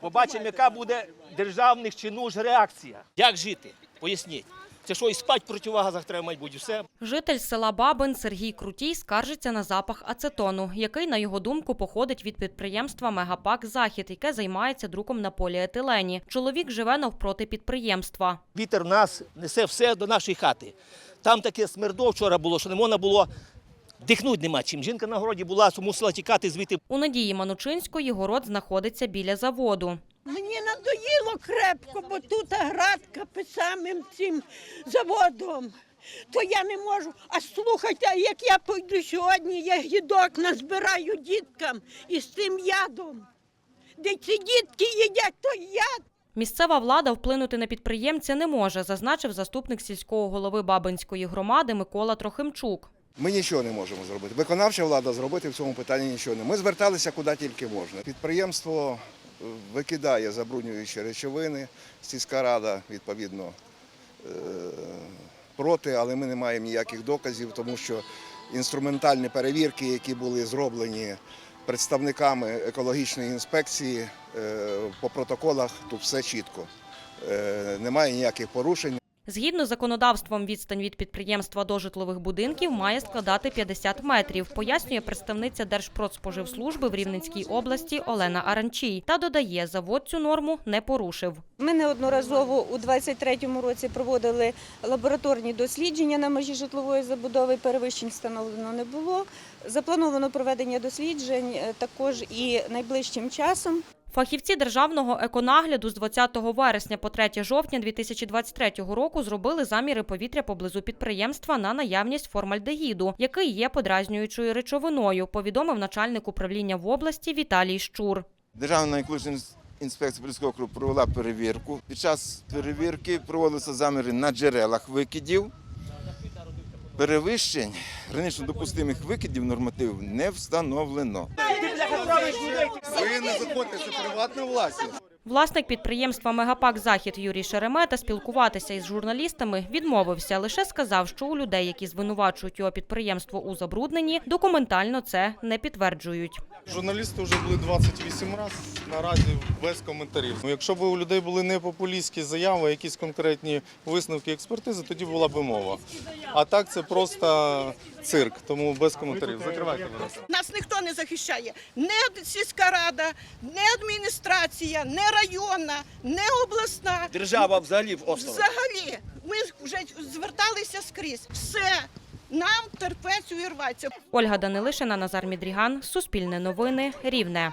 Побачимо, яка буде державних чи нуж реакція. Як жити? Поясніть. Це що, і спать в противогазах треба мати бути, все? Житель села Бабин Сергій Крутій скаржиться на запах ацетону, який, на його думку, походить від підприємства Мегапак Захід, яке займається друком на поліетилені. Чоловік живе навпроти підприємства. Вітер нас несе все до нашої хати. Там таке смердо вчора було, що не можна було дихнути нема чим. Жінка на городі була, мусила тікати звідти. У Надії Манучинської город знаходиться біля заводу. Мені надоїло крепко, бо тут градка під самим цим заводом. То я не можу. А слухайте, як я пойду сьогодні, я гідок назбираю діткам із цим ядом. Де ці дітки їдять той яд. Місцева влада вплинути на підприємця не може, зазначив заступник сільського голови Бабинської громади Микола Трохимчук. Ми нічого не можемо зробити. Виконавча влада зробити в цьому питанні нічого не. Ми зверталися куди тільки можна. Підприємство е, викидає забруднюючі речовини. Сільська рада відповідно е, проти, але ми не маємо ніяких доказів, тому що інструментальні перевірки, які були зроблені представниками екологічної інспекції е, по протоколах, тут все чітко. Немає ніяких порушень. Згідно з законодавством, відстань від підприємства до житлових будинків має складати 50 метрів, пояснює представниця Держпродспоживслужби в Рівненській області Олена Аранчій. Та додає, завод цю норму не порушив. Ми неодноразово у 23-му році проводили лабораторні дослідження на межі житлової забудови. Перевищень встановлено не було. Заплановано проведення досліджень е, також і найближчим часом. Фахівці державного еконагляду з 20 вересня по 3 жовтня 2023 року зробили заміри повітря поблизу підприємства на наявність формальдегіду, який є подразнюючою речовиною, повідомив начальник управління в області Віталій Щур. Державна екологічна інспекція Поліського округу провела перевірку. Під час перевірки проводилися заміри на джерелах викидів. Перевищень гранично допустимих викидів нормативів не встановлено. Ви не заходите, це приватна власність. Власник підприємства Мегапак Захід Юрій Шеремета спілкуватися із журналістами відмовився. Лише сказав, що у людей, які звинувачують його підприємство у забрудненні, документально це не підтверджують. Журналісти вже були 28 разів, наразі без коментарів. Ну, Якщо б у людей були не популістські заяви, якісь конкретні висновки експертизи, тоді була б мова. А так це просто цирк, тому без коментарів. Закривайте, будь. Нас ніхто не захищає. Не сільська рада, не адміністрація, не районна, не обласна. Держава взагалі в острові. Взагалі, ми вже зверталися скрізь. Все, нам терпець увірватися. Ольга Данилишина, Назар Мідріган, Суспільне новини, Рівне.